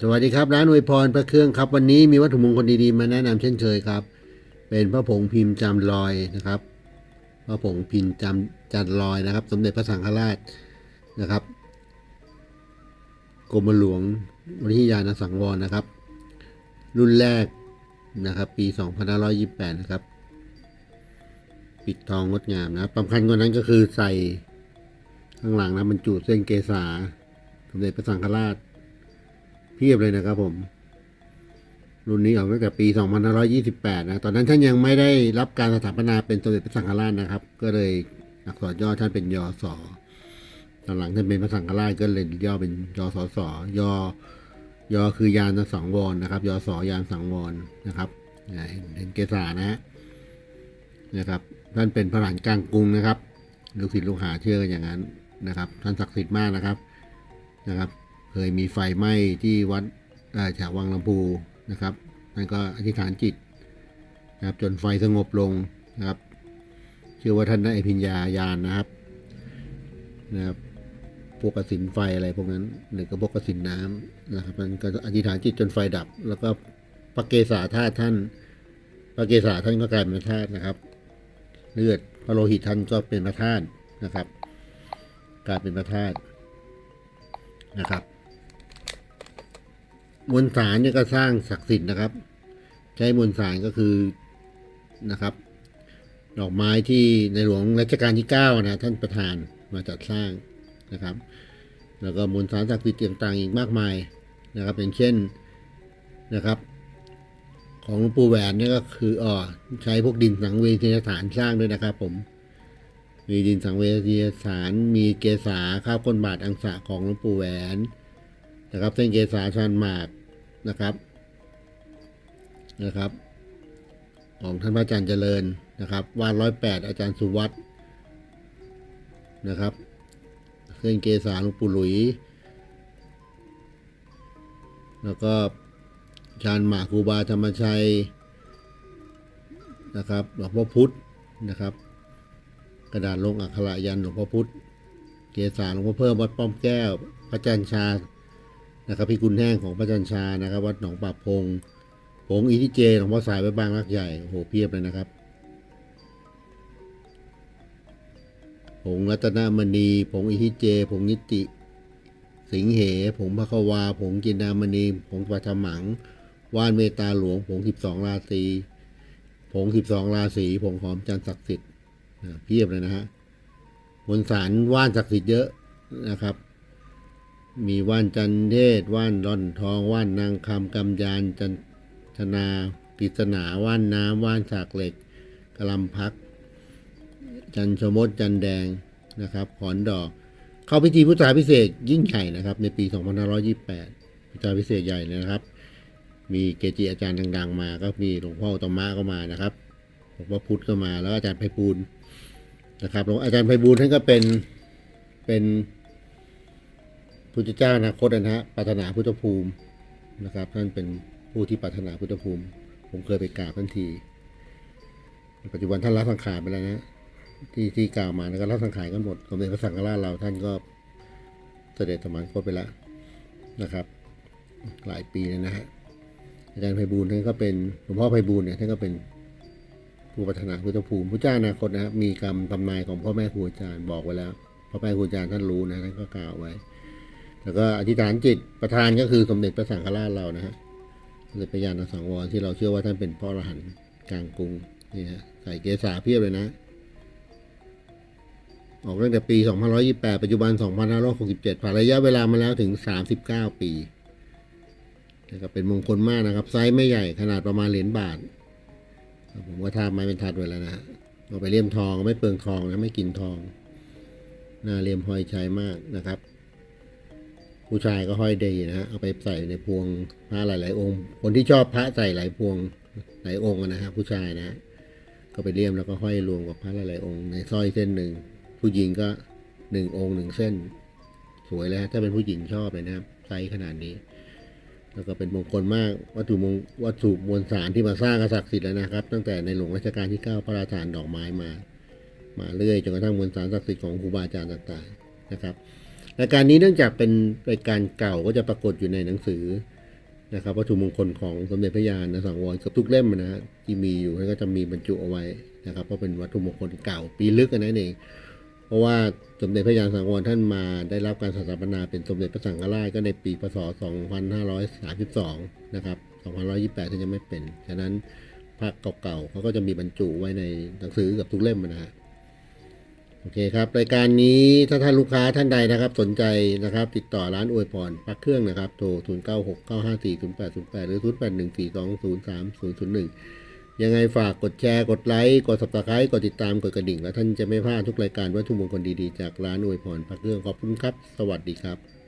สวัสดีครับ ร้านอวยพรพระเครื่องครับ วันนี้มีวัตถุมงคลดีๆมาแนะนำเช่นเคยครับ เป็นพระผงพิมพ์จำลอยนะครับ พระผงพิมพ์จำจันลอยนะครับ สมเด็จพระสังฆราชนะครับกรมหลวงวิทยานสังวรนะครับ รุ่นแรกนะครับ ปี 2528 นะครับ ปิดทองงดงามนะสำคัญกว่านั้นก็คือใส่ข้างหลังนะบรรจุเส้นเกษาสมเด็จพระสังฆราช พียบเลยนะครับผม รุ่นนี้ออกตั้งแต่ปี 2528 นะ ตอนนั้นท่านยังไม่ได้รับการสถาปนาเป็นสมเด็จพระสังฆราชนะครับ ก็เลยอักษรย่อท่านเป็นยอสอตอนหลังท่านเป็นพระสังฆราชก็เลยย่อเป็นยอสอสอยอยอคือยานสังวรนะครับ ยอสอยานสังวรนะครับเห็นเห็นเกษานะฮะนะครับ ท่านเป็นพระหลานกลางกรุงนะครับ ลูกศิษย์ลูกหาเชื่อกันอย่างนั้นนะครับ ท่านศักดิ์สิทธิ์มากนะครับนะครับ เคยมีไฟไหม้ที่วัดเอ่อฉาวังลำพูนะครับท่นก็อธิษฐานจิตนะครับจนไฟสงบลงนะครับเชื่อว่าท่านได้อภิญญาญาณนะครับนะครับพวกกสินไฟอะไรพวกนั้นหรือก็พวกกสินน้ำนะครับ มันก็อธิษฐานจิตจนไฟดับ แล้วก็พระเกศาธาตุท่านพระเกศาท่านก็กลายเป็นธาตุนะครับ เลือดพระโลหิตท่านก็เป็นพระธาตุนะครับ กลายเป็นพระธาตุนะครับ มวลสารเนี่ยก็สร้างศักดิ์สิทธิ์นะครับ ใช้มวลสารก็คือนะครับ ดอกไม้ที่ในหลวงรัชกาลที่9นะท่านประธานมาจัดสร้างนะครับ แล้วก็มวลสารศักดิ์สิทธิ์ต่างๆอีกมากมายนะครับอย่างเช่นนะครับ ของหลวงปู่แหวนเนี่ยก็คืออ๋อใช้พวกดินสังเวชสานสร้างด้วยนะครับผมมีดินสังเวชสารมีเกษาข้าวก้นบาทอังสะของหลวงปู่แหวน นะครับเส้นเกษาชันหมากนะครับนะครับ ของท่านพระอาจารย์เจริญนะครับวาดร้อยแปดอาจารย์สุวัตนะครับเส้นเกษาหลวงปู่หลุย แล้วก็ชานหมากครูบาธรรมชัยนะครับหลวงพ่อพุธนะครับ กระดาษลงอักขระยันหลวงพ่อพุธเกษาหลวงพ่อเพิ่มวัดป้อมแก้ว พระจันทร์ชา นะครับพี่กุลแห้งของพระจันชานะครับ วัดหนองป่าพงผงอิทิเจหลวงพ่อสายไว้บางรักใหญ่โอ้โหเพียบเลยนะครับผงรัตนมณีผงอิทิเจผงนิติ สิงเหผงพระควาผงจินดามณีผงปัทมัง ว่านเมตาหลวงผงสิบสองราศีผงสิบสองราศีผงหอมจันทร์ศักดิ์สิทธิ์เพียบเลยนะฮะมวลสารว่านศักดิ์สิทธิ์เยอะนะครับ มีว่านจันเทศว่านร่อนทองว่านนางคำกำยานจันทนากฤษณาว่านน้ำว่านฉากเหล็กกระลำพัก จันชมดจันแดงนะครับขอนดอก เข้าพิธีพุทธาพิเศษยิ่งใหญ่นะครับ ในปี 2528 พุทธาพิเศษใหญ่เลยนะครับ มีเกจิอาจารย์ดัง ๆ มา ก็มีหลวงพ่ออุตมะก็มานะครับหลวงพ่อพุธก็มาแล้วอาจารย์ไพบูลนะครับหลวงอาจารย์ไพบูลท่านก็เป็นเป็น พุทธเจ้าอนาคตนะฮะปรารถนาพุทธภูมินะครับ ท่านเป็นผู้ที่ปรารถนาพุทธภูมิ ผมเคยไปกราบท่านทีปัจจุบันท่านละสังขารไปแล้วนะที่ที่กล่าวมานะก็ละสังขารกันหมดสมเด็จพระสังฆราชเราท่านก็เสด็จสมานคตไปแล้วนะครับ หลายปีแล้วนะฮะอาจารย์ไพบูลท่านก็เป็นหลวงพ่อไพบูลเนี่ยท่านก็เป็นผู้ปรารถนาพุทธภูมิพระเจ้าอนาคตนะครับมีกรรมตำนายของพ่อแม่ครูอาจารย์บอกไว้แล้วพ่อแม่ครูอาจารย์ท่านรู้นะท่านก็กล่าวไว้ แล้วก็อธิษฐานจิตประธานก็คือสมเด็จพระสังฆราชเรานะฮะสมเด็จพระญาณสังวรที่เราเชื่อว่าท่านเป็นพ่อรหันต์กลางกรุงนี่ฮะใส่เกศาเพียบเลยนะ ออกตั้งแต่ปี 2528 ปัจจุบัน 2567 ผ่านระยะเวลามาแล้วถึง 39 ปีนะครับเป็นมงคลมากนะครับ ไซส์ไม่ใหญ่ขนาดประมาณเหรียญบาท ผมก็ทาบไม้เป็นทัดไว้แล้วนะเอาไปเลี่ยมทองไม่เปลืองทองนะไม่กินทองหน้าเลี่ยมหอยใช้มากนะครับ ผู้ชายก็ห้อยดีนะฮะเอาไปใส่ในพวงพระหลาย ๆ องค์ คนที่ชอบพระใส่หลายพวงหลายองค์อะนะฮะผู้ชายนะฮะก็ไปเลี่ยมแล้วก็ห้อยรวมกับพระหลาย ๆ องค์ในสร้อยเส้นหนึ่งผู้หญิงก็หนึ่งองค์หนึ่งเส้น สวยแล้วถ้าเป็นผู้หญิงชอบเลยนะครับไซส์ขนาดนี้แล้วก็เป็นมงคลมากวัตถุมงวัตถุมวลสารที่มาสร้างกษัตริย์สิทธิ์แล้วนะครับ ตั้งแต่ในหลวงรัชกาลที่ 9 พระราชทานดอกไม้มา มาเรื่อยจนกระทั่งมวลสารศักดิ์สิทธิ์ของครูบาอาจารย์ต่างๆนะครับ รายการนี้เนื่องจากเป็นรายการเก่าก็จะปรากฏอยู่ในหนังสือนะครับวัตถุมงคลของสมเด็จพระยาณสังวรเกือบทุกเล่มนะฮะที่มีอยู่ก็จะมีบรรจุเอาไว้นะครับเพราะเป็นวัตถุมงคลเก่าปีลึกอันนั้นเอง เพราะว่าสมเด็จพระยาณสังวรท่านมาได้รับการสถาปนาเป็นสมเด็จพระสังฆราชก็ในปีพศ 2532 นะครับ 2528ท่านยังไม่เป็น ฉะนั้นพระเก่าๆเขาก็จะมีบรรจุไว้ในหนังสือกับทุกเล่มนะฮะ โอเคครับรายการนี้ถ้าท่านลูกค้าท่านใดนะครับ สนใจนะครับ ติดต่อร้านอวยพรพักเครื่องนะครับ โทร 0 9 6 9 5 4 0 8 0 8 หรือ 0 8 1 4 2 0 3 0 0 1 ยังไงฝากกดแชร์กดไลค์กดสับสไครต์กดติดตามกดกระดิ่ง แล้วท่านจะไม่พลาดทุกรายการวัตถุมงคลดีๆ จากร้านอวยพรพักเครื่องขอบคุณครับ สวัสดีครับ